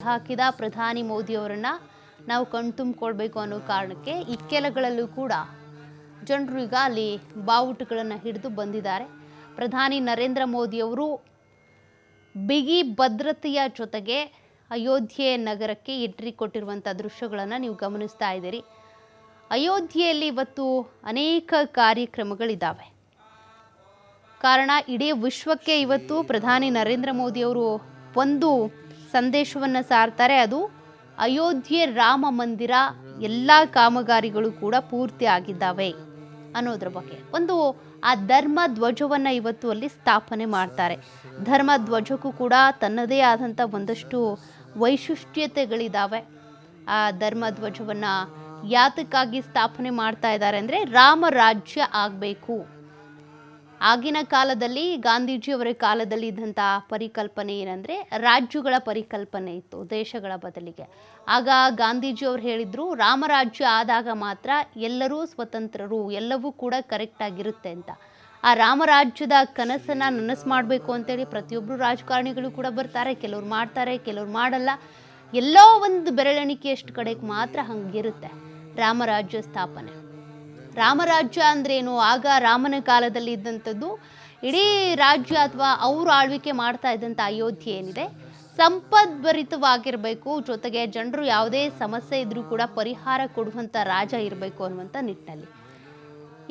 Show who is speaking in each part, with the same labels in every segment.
Speaker 1: ಹಾಕಿದ ಪ್ರಧಾನಿ ಮೋದಿಯವರನ್ನ ನಾವು ಕಣ್ತುಂಬಿಕೊಳ್ಬೇಕು ಅನ್ನೋ ಕಾರಣಕ್ಕೆ ಇಕ್ಕೆಲಗಳಲ್ಲೂ ಕೂಡ ಜನರು ಈಗ ಅಲ್ಲಿ ಬಾವುಟಗಳನ್ನು ಹಿಡಿದು ಬಂದಿದ್ದಾರೆ. ಪ್ರಧಾನಿ ನರೇಂದ್ರ ಮೋದಿಯವರು ಬಿಗಿ ಭದ್ರತೆಯ ಜೊತೆಗೆ ಅಯೋಧ್ಯೆ ನಗರಕ್ಕೆ ಎಂಟ್ರಿ ಕೊಟ್ಟಿರುವಂಥ ದೃಶ್ಯಗಳನ್ನು ನೀವು ಗಮನಿಸ್ತಾ ಇದ್ದೀರಿ. ಅಯೋಧ್ಯೆಯಲ್ಲಿ ಇವತ್ತು ಅನೇಕ ಕಾರ್ಯಕ್ರಮಗಳಿದ್ದಾವೆ ಕಾರಣ ಇಡೀ ವಿಶ್ವಕ್ಕೆ ಇವತ್ತು ಪ್ರಧಾನಿ ನರೇಂದ್ರ ಮೋದಿಯವರು ಒಂದು ಸಂದೇಶವನ್ನು ಸಾರ್ತಾರೆ. ಅದು ಅಯೋಧ್ಯೆ ರಾಮ ಮಂದಿರ ಎಲ್ಲ ಕಾಮಗಾರಿಗಳು ಕೂಡ ಪೂರ್ತಿ ಆಗಿದ್ದಾವೆ ಅನ್ನೋದ್ರ ಬಗ್ಗೆ. ಒಂದು ಆ ಧರ್ಮ ಧ್ವಜವನ್ನು ಇವತ್ತು ಅಲ್ಲಿ ಸ್ಥಾಪನೆ ಮಾಡ್ತಾರೆ. ಧರ್ಮ ಧ್ವಜಕ್ಕೂ ಕೂಡ ತನ್ನದೇ ಆದಂಥ ಒಂದಷ್ಟು ವೈಶಿಷ್ಟ್ಯತೆಗಳಿದ್ದಾವೆ ಆ ಧರ್ಮ ಧ್ವಜವನ್ನು ಯಾತಕ್ಕಾಗಿ ಸ್ಥಾಪನೆ ಮಾಡ್ತಾ ಇದ್ದಾರೆ ಅಂದರೆ ರಾಮ ರಾಜ್ಯ ಆಗಬೇಕು. ಆಗಿನ ಕಾಲದಲ್ಲಿ ಗಾಂಧೀಜಿಯವರ ಕಾಲದಲ್ಲಿ ಇದ್ದಂಥ ಪರಿಕಲ್ಪನೆ ಏನಂದರೆ ರಾಜ್ಯಗಳ ಪರಿಕಲ್ಪನೆ ಇತ್ತು, ದೇಶಗಳ ಬದಲಿಗೆ. ಆಗ ಗಾಂಧೀಜಿಯವರು ಹೇಳಿದರು, ರಾಮರಾಜ್ಯ ಆದಾಗ ಮಾತ್ರ ಎಲ್ಲರೂ ಸ್ವತಂತ್ರರು, ಎಲ್ಲವೂ ಕೂಡ ಕರೆಕ್ಟಾಗಿರುತ್ತೆ ಅಂತ. ಆ ರಾಮರಾಜ್ಯದ ಕನಸನ್ನು ನನಸು ಮಾಡಬೇಕು ಅಂತೇಳಿ ಪ್ರತಿಯೊಬ್ಬರು ರಾಜಕಾರಣಿಗಳು ಕೂಡ ಬರ್ತಾರೆ, ಕೆಲವ್ರು ಮಾಡ್ತಾರೆ, ಕೆಲವ್ರು ಮಾಡಲ್ಲ. ಎಲ್ಲೋ ಒಂದು ಬೆರಳೆಣಿಕೆಯಷ್ಟು ಕಡೆಗೆ ಮಾತ್ರ ಹಂಗಿರುತ್ತೆ ರಾಮರಾಜ್ಯ ಸ್ಥಾಪನೆ. ರಾಮರಾಜ್ಯ ಅಂದ್ರೇನು? ಆಗ ರಾಮನ ಕಾಲದಲ್ಲಿ ಇದ್ದಂಥದ್ದು ಇಡೀ ರಾಜ್ಯ ಅಥವಾ ಅವರು ಆಳ್ವಿಕೆ ಮಾಡ್ತಾ ಇದ್ದಂಥ ಅಯೋಧ್ಯೆ ಏನಿದೆ? ಸಂಪದ್ಭರಿತವಾಗಿರಬೇಕು, ಜೊತೆಗೆ ಜನರು ಯಾವುದೇ ಸಮಸ್ಯೆ ಇದ್ದರೂ ಕೂಡ ಪರಿಹಾರ ಕೊಡುವಂಥ ರಾಜ ಇರಬೇಕು ಅನ್ನುವಂಥ ನಿಟ್ಟಿನಲ್ಲಿ.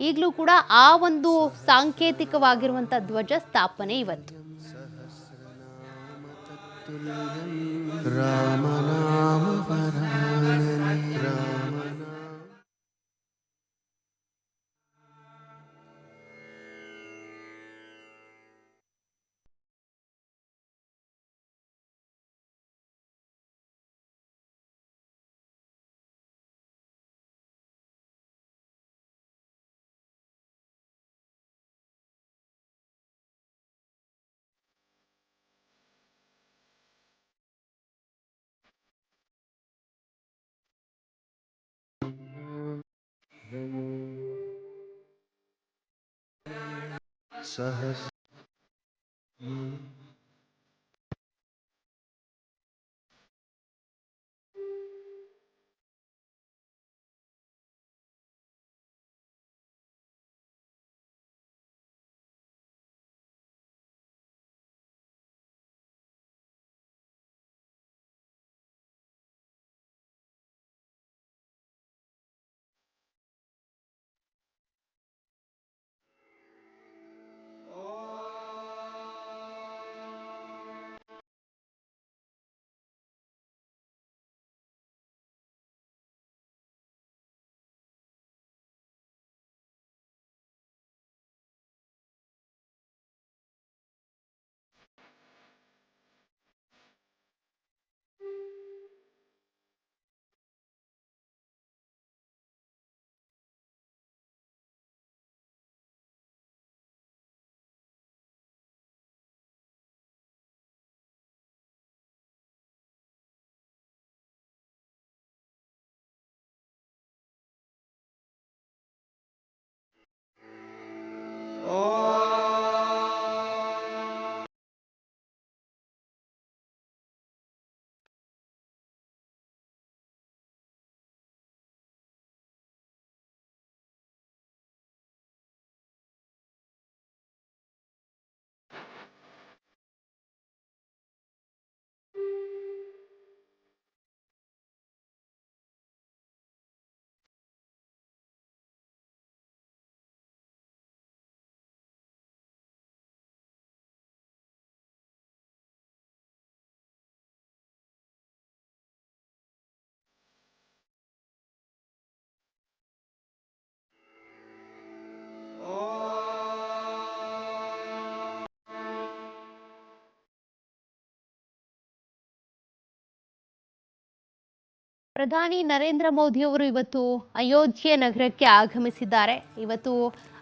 Speaker 1: ಈಗಲೂ ಕೂಡ ಆ ಒಂದು ಸಾಂಕೇತಿಕವಾಗಿರುವಂಥ ಧ್ವಜ ಸ್ಥಾಪನೆ ಇವತ್ತು.
Speaker 2: ರಾಮನಾಮ सहस
Speaker 1: ಪ್ರಧಾನಿ ನರೇಂದ್ರ ಮೋದಿಯವರು ಇವತ್ತು ಅಯೋಧ್ಯೆ ನಗರಕ್ಕೆ ಆಗಮಿಸಿದ್ದಾರೆ. ಇವತ್ತು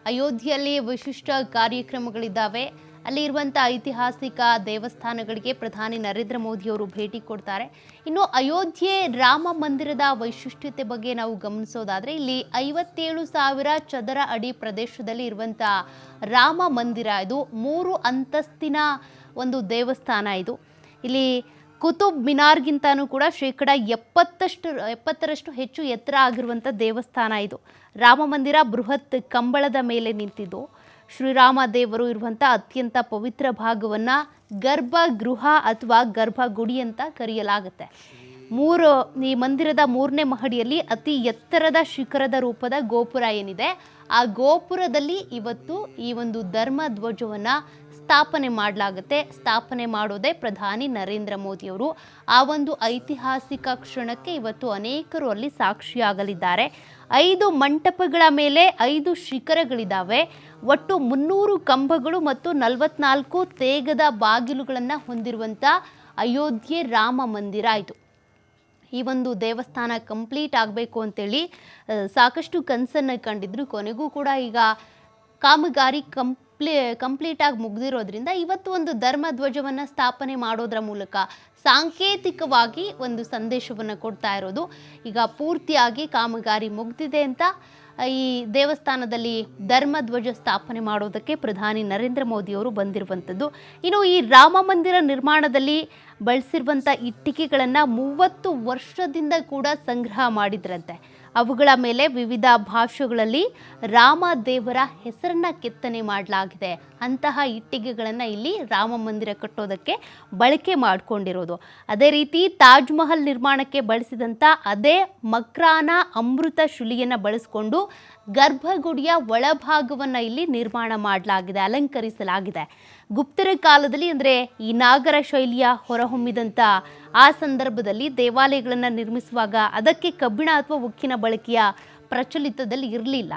Speaker 1: ಅಯೋಧ್ಯೆಯಲ್ಲಿ ವಿಶಿಷ್ಟ ಕಾರ್ಯಕ್ರಮಗಳಿದ್ದಾವೆ. ಅಲ್ಲಿರುವಂಥ ಐತಿಹಾಸಿಕ ದೇವಸ್ಥಾನಗಳಿಗೆ ಪ್ರಧಾನಿ ನರೇಂದ್ರ ಮೋದಿಯವರು ಭೇಟಿ ಕೊಡ್ತಾರೆ. ಇನ್ನು ಅಯೋಧ್ಯೆ ರಾಮ ಮಂದಿರದ ವೈಶಿಷ್ಟ್ಯತೆ ಬಗ್ಗೆ ನಾವು ಗಮನಿಸೋದಾದರೆ, ಇಲ್ಲಿ ಐವತ್ತೇಳು ಸಾವಿರ ಚದರ ಅಡಿ ಪ್ರದೇಶದಲ್ಲಿ ಇರುವಂಥ ರಾಮ ಮಂದಿರ ಇದು ಮೂರು ಅಂತಸ್ತಿನ ಒಂದು ದೇವಸ್ಥಾನ ಇದು. ಇಲ್ಲಿ ಕುತುಬ್ ಮಿನಾರ್ಗಿಂತನೂ ಕೂಡ ಶೇಕಡ ಎಪ್ಪತ್ತಷ್ಟು, ಎಪ್ಪತ್ತರಷ್ಟು ಹೆಚ್ಚು ಎತ್ತರ ಆಗಿರುವಂಥ ದೇವಸ್ಥಾನ ಇದು. ರಾಮ ಮಂದಿರ ಬೃಹತ್ ಕಂಬಳದ ಮೇಲೆ ನಿಂತಿದ್ದು. ಶ್ರೀರಾಮ ದೇವರು ಇರುವಂಥ ಅತ್ಯಂತ ಪವಿತ್ರ ಭಾಗವನ್ನು ಗರ್ಭಗೃಹ ಅಥವಾ ಗರ್ಭಗುಡಿ ಅಂತ ಕರೆಯಲಾಗುತ್ತೆ. ಮೂರು, ಈ ಮಂದಿರದ ಮೂರನೇ ಮಹಡಿಯಲ್ಲಿ ಅತಿ ಎತ್ತರದ ಶಿಖರದ ರೂಪದ ಗೋಪುರ ಏನಿದೆ. ಆ ಗೋಪುರದಲ್ಲಿ ಇವತ್ತು ಈ ಒಂದು ಧರ್ಮ ಧ್ವಜವನ್ನು ಸ್ಥಾಪನೆ ಮಾಡಲಾಗುತ್ತೆ. ಸ್ಥಾಪನೆ ಮಾಡೋದೇ ಪ್ರಧಾನಿ ನರೇಂದ್ರ ಮೋದಿಯವರು. ಆ ಒಂದು ಐತಿಹಾಸಿಕ ಕ್ಷಣಕ್ಕೆ ಇವತ್ತು ಅನೇಕರು ಅಲ್ಲಿ ಸಾಕ್ಷಿಯಾಗಲಿದ್ದಾರೆ. ಐದು ಮಂಟಪಗಳ ಮೇಲೆ ಐದು ಶಿಖರಗಳಿದ್ದಾವೆ ಒಟ್ಟು ಮುನ್ನೂರು ಕಂಬಗಳು ಮತ್ತು ನಲವತ್ನಾಲ್ಕು ತೇಗದ ಬಾಗಿಲುಗಳನ್ನು ಹೊಂದಿರುವಂಥ ಅಯೋಧ್ಯೆ ರಾಮ ಮಂದಿರ ಇದು. ಈ ಒಂದು ದೇವಸ್ಥಾನ ಕಂಪ್ಲೀಟ್ ಆಗಬೇಕು ಅಂತೇಳಿ ಸಾಕಷ್ಟು ಕನಸನ್ನು ಕಂಡಿದ್ರು. ಕೊನೆಗೂ ಕೂಡ ಈಗ ಕಾಮಗಾರಿ ಕಂಪ್ಲೀ, ಕಂಪ್ಲೀಟಾಗಿ ಮುಗ್ದಿರೋದ್ರಿಂದ ಇವತ್ತು ಒಂದು ಧರ್ಮ ಧ್ವಜವನ್ನು ಸ್ಥಾಪನೆ ಮಾಡೋದ್ರ ಮೂಲಕ ಸಾಂಕೇತಿಕವಾಗಿ ಒಂದು ಸಂದೇಶವನ್ನು ಕೊಡ್ತಾ ಇರೋದು. ಈಗ ಪೂರ್ತಿಯಾಗಿ ಕಾಮಗಾರಿ ಮುಗ್ದಿದೆ ಅಂತ ಈ ದೇವಸ್ಥಾನದಲ್ಲಿ ಧರ್ಮ ಧ್ವಜ ಸ್ಥಾಪನೆ ಮಾಡೋದಕ್ಕೆ ಪ್ರಧಾನಿ ನರೇಂದ್ರ ಮೋದಿಯವರು ಬಂದಿರುವಂಥದ್ದು. ಇನ್ನು ಈ ರಾಮ ಮಂದಿರ ನಿರ್ಮಾಣದಲ್ಲಿ ಬಳಸಿರುವಂಥ ಇಟ್ಟಿಗೆಗಳನ್ನು ಮೂವತ್ತು ವರ್ಷದಿಂದ ಕೂಡ ಸಂಗ್ರಹ ಮಾಡಿದ್ರಂತೆ. ಅವುಗಳ ಮೇಲೆ ವಿವಿಧ ಭಾಷೆಗಳಲ್ಲಿ ರಾಮ ದೇವರ ಹೆಸರನ್ನ ಕೆತ್ತನೆ ಮಾಡಲಾಗಿದೆ. ಅಂತಹ ಇಟ್ಟಿಗೆಗಳನ್ನು ಇಲ್ಲಿ ರಾಮ ಮಂದಿರ ಕಟ್ಟೋದಕ್ಕೆ ಬಳಕೆ ಮಾಡಿಕೊಂಡಿರೋದು. ಅದೇ ರೀತಿ ತಾಜ್ ಮಹಲ್ ನಿರ್ಮಾಣಕ್ಕೆ ಬಳಸಿದಂಥ ಅದೇ ಮಕ್ರಾನ ಅಮೃತ ಶುಲಿಯನ್ನು ಬಳಸಿಕೊಂಡು ಗರ್ಭಗುಡಿಯ ಒಳಭಾಗವನ್ನು ಇಲ್ಲಿ ನಿರ್ಮಾಣ ಮಾಡಲಾಗಿದೆ, ಅಲಂಕರಿಸಲಾಗಿದೆ. ಗುಪ್ತರ ಕಾಲದಲ್ಲಿ ಅಂದರೆ ಈ ನಾಗರ ಶೈಲಿಯ ಹೊರಹೊಮ್ಮಿದಂಥ ಆ ಸಂದರ್ಭದಲ್ಲಿ ದೇವಾಲಯಗಳನ್ನು ನಿರ್ಮಿಸುವಾಗ ಅದಕ್ಕೆ ಕಬ್ಬಿಣ ಅಥವಾ ಉಕ್ಕಿನ ಬಳಕೆಯ ಪ್ರಚಲಿತದಲ್ಲಿ ಇರಲಿಲ್ಲ.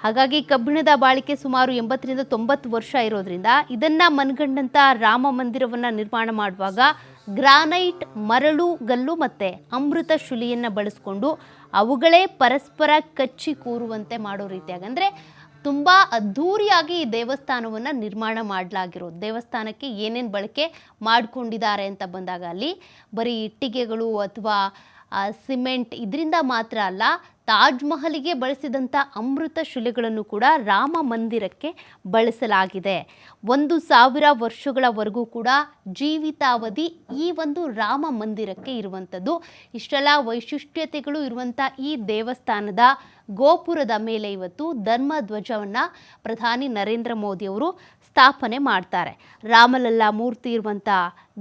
Speaker 1: ಹಾಗಾಗಿ ಕಬ್ಬಿಣದ ಬಾಳಿಕೆ ಸುಮಾರು ಎಂಬತ್ತರಿಂದ ತೊಂಬತ್ತು ವರ್ಷ ಇರೋದ್ರಿಂದ ಇದನ್ನು ಮನಗಂಡಂಥ ರಾಮ ಮಂದಿರವನ್ನು ನಿರ್ಮಾಣ ಮಾಡುವಾಗ ಗ್ರಾನೈಟ್, ಮರಳು, ಗಲ್ಲು ಮತ್ತೆ ಅಮೃತ ಶುಲಿಯನ್ನು ಬಳಸ್ಕೊಂಡು ಅವುಗಳೇ ಪರಸ್ಪರ ಕಚ್ಚಿ ಕೂರುವಂತೆ ಮಾಡೋ ರೀತಿಯಾಗಿ. ಅಂದರೆ ತುಂಬ ಅದ್ಧೂರಿಯಾಗಿ ಈ ದೇವಸ್ಥಾನವನ್ನು ನಿರ್ಮಾಣ ಮಾಡಲಾಗಿರೋದು ದೇವಸ್ಥಾನಕ್ಕೆ ಏನೇನು ಬಳಕೆ ಮಾಡಿಕೊಂಡಿದ್ದಾರೆ ಅಂತ ಬಂದಾಗ ಅಲ್ಲಿ ಬರೀ ಇಟ್ಟಿಗೆಗಳು ಅಥವಾ ಸಿಮೆಂಟ್ ಇದರಿಂದ ಮಾತ್ರ ಅಲ್ಲ ತಾಜ್ ಮಹಲಿಗೆ ಬಳಸಿದಂಥ ಅಮೃತ ಶಿಲೆಗಳನ್ನು ಕೂಡ ರಾಮ ಮಂದಿರಕ್ಕೆ ಬಳಸಲಾಗಿದೆ. ಒಂದು ಸಾವಿರ ವರ್ಷಗಳವರೆಗೂ ಕೂಡ ಜೀವಿತಾವಧಿ ಈ ಒಂದು ರಾಮ ಮಂದಿರಕ್ಕೆ ಇರುವಂಥದ್ದು ಇಷ್ಟೆಲ್ಲ ವೈಶಿಷ್ಟ್ಯತೆಗಳು ಇರುವಂಥ ಈ ದೇವಸ್ಥಾನದ ಗೋಪುರದ ಮೇಲೆ ಇವತ್ತು ಧರ್ಮ ಧ್ವಜವನ್ನು ಪ್ರಧಾನಿ ನರೇಂದ್ರ ಮೋದಿಯವರು ಸ್ಥಾಪನೆ ಮಾಡ್ತಾರೆ. ರಾಮಲಲ್ಲಾ ಮೂರ್ತಿ ಇರುವಂಥ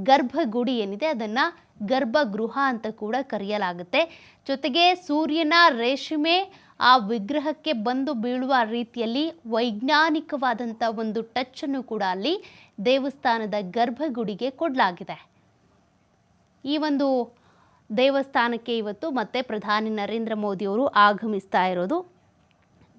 Speaker 1: ಗರ್ಭಗುಡಿ ಏನಿದೆ, ಅದನ್ನು ಗರ್ಭಗೃಹ ಅಂತ ಕೂಡ ಕರೆಯಲಾಗುತ್ತೆ. ಜೊತೆಗೆ ಸೂರ್ಯನ ರೇಷ್ಮೆ ಆ ವಿಗ್ರಹಕ್ಕೆ ಬಂದು ಬೀಳುವ ರೀತಿಯಲ್ಲಿ ವೈಜ್ಞಾನಿಕವಾದಂಥ ಒಂದು ಟಚ್ಚನ್ನು ಕೂಡ ಅಲ್ಲಿ ದೇವಸ್ಥಾನದ ಗರ್ಭಗುಡಿಗೆ ಕೊಡಲಾಗಿದೆ. ಈ ಒಂದು ದೇವಸ್ಥಾನಕ್ಕೆ ಇವತ್ತು ಮತ್ತೆ ಪ್ರಧಾನಿ ನರೇಂದ್ರ ಮೋದಿಯವರು ಆಗಮಿಸ್ತಾ ಇರೋದು.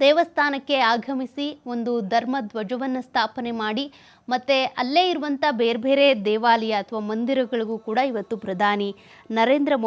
Speaker 1: ದೇವಸ್ಥಾನಕ್ಕೆ ಆಗಮಿಸಿ ಒಂದು ಧರ್ಮ ಧ್ವಜವನ್ನು ಸ್ಥಾಪನೆ ಮಾಡಿ, ಮತ್ತು ಅಲ್ಲೇ ಇರುವಂಥ ಬೇರೆ ಬೇರೆ ದೇವಾಲಯ ಅಥವಾ ಮಂದಿರಗಳಿಗೂ ಕೂಡ ಇವತ್ತು ಪ್ರಧಾನಿ ನರೇಂದ್ರ